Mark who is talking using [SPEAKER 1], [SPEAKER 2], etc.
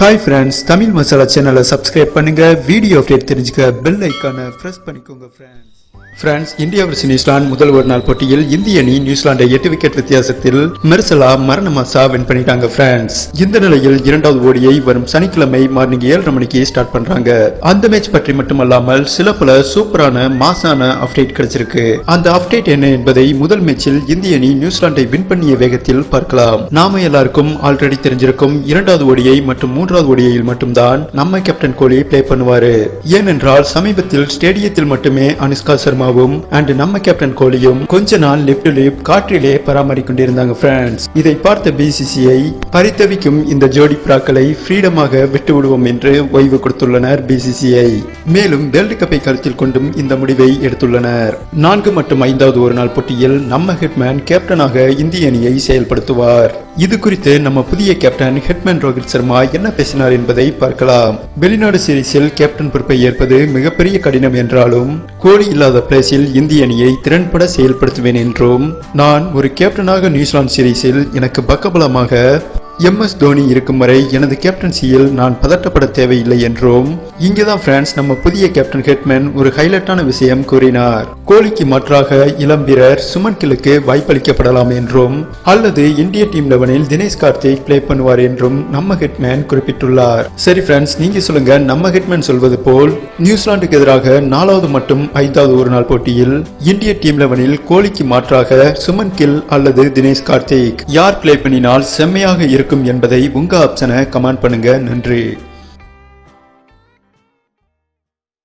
[SPEAKER 1] Hi friends Tamil masala சேனலை subscribe பண்ணுங்க. Video update தெரிஞ்சுக்க பெல் ஐக்கானை ப்ரெஸ் பண்ணிக்கோங்க friends friends India versus New Zealand முதல் ஒரு நாள் போட்டியில் இந்திய அணி நியூசிலாந்தை எட்டு விக்கெட் வித்தியாசத்தில் மெர்சலா மரண மாசா வின் பண்ணிட்டாங்க ஃப்ரெண்ட்ஸ் இந்த நிலையில் இரண்டாவது ஓடியை வரும் சனிக்கிழமை மார்னிங் ஏழரை மணிக்கு ஸ்டார்ட் பண்றாங்க. அந்த மேட்ச் பற்றி மட்டுமல்லாமல் சில பல சூப்பரான மாசான அப்டேட் கிடைச்சிருக்கு. அந்த அப்டேட் என்ன என்பதை முதல் மேட்சில் இந்திய அணி நியூசிலாந்தை வின் பண்ணிய வேகத்தில் பார்க்கலாம். நாம எல்லாருக்கும் ஆல்ரெடி தெரிஞ்சிருக்கும் இரண்டாவது ஓடியை மற்றும் மூன்றாவது ஒடியில் மட்டும்தான் நம்ம கேப்டன் கோலி பிளே பண்ணுவாரு. ஏனென்றால் சமீபத்தில் ஸ்டேடியத்தில் மட்டுமே அனுஷ்கா சர்மாவும் அண்ட் நம்ம கேப்டன் கோலியும் கொஞ்ச நாள் லிப்ட் லிப் காற்றிலே பராமரிக் கொண்டிருந்தாங்க பிரான்ஸ் இதை பார்த்த பிசிசிஐ பரித்தவிக்கும் இந்த ஜோடி புறாக்களை ஃப்ரீடமாக விட்டு விடுவோம் என்று ஓய்வு கொடுத்துள்ளனர் பிசிசிஐ மேலும் வேர்ல்டு கப்பை கருத்தில் கொண்டும் இந்த முடிவை எடுத்துள்ளனர். நான்கு மற்றும் ஐந்தாவது ஒரு நாள் போட்டியில் நம்ம ஹெட்மேன் கேப்டனாக இந்திய அணியை செயல்படுத்துவார். இது குறித்து நம்ம புதிய கேப்டன் ஹெட்மேன் ரோஹித் சர்மா என்ன பேசினார் என்பதை பார்க்கலாம். வெளிநாடு சீரீஸில் கேப்டன் பொறுப்பை ஏற்பது மிகப்பெரிய கடினம் என்றாலும் கோலி இல்லாத பிளேஸில் இந்திய அணியை திறன்பட செயல்படுத்துவேன் என்றும் நான் ஒரு கேப்டனாக நியூசிலாந்து சீரீஸில் எனக்கு பக்கபலமாக எம் எஸ் தோனி இருக்கும் வரை எனது கேப்டன்சியில் நான் பதட்டப்பட தேவையில்லை என்றும் இங்கேதான் பிரான்ஸ் நம்ம புதிய கேப்டன் ஹெட்மேன் ஒரு ஹைலைட்டான விஷயம் கூறினார். கோலிக்கு மாற்றாக இளம் வீரர் சுமன் கில்லுக்கு வாய்ப்பளிக்கப்படலாம் என்றும் அல்லது இந்திய டீம் லெவனில் தினேஷ் கார்த்திக் பிளே பண்ணுவார் என்றும் நம்ம ஹெட்மேன் குறிப்பிட்டுள்ளார். சரி பிரான்ஸ் நீங்க சொல்லுங்க நம்ம ஹெட்மேன் சொல்வது போல் நியூசிலாந்துக்கு எதிராக நாலாவது மற்றும் ஐந்தாவது ஒரு நாள் போட்டியில் இந்திய டீம் லெவனில் கோலிக்கு மாற்றாக சுமன் கில் அல்லது தினேஷ் கார்த்திக். யார் பிளே பண்ணினால் செம்மையாக இருக்கும். என்பதை உங்க ஆப்ஷனை கமெண்ட் பண்ணுங்க. நன்றி.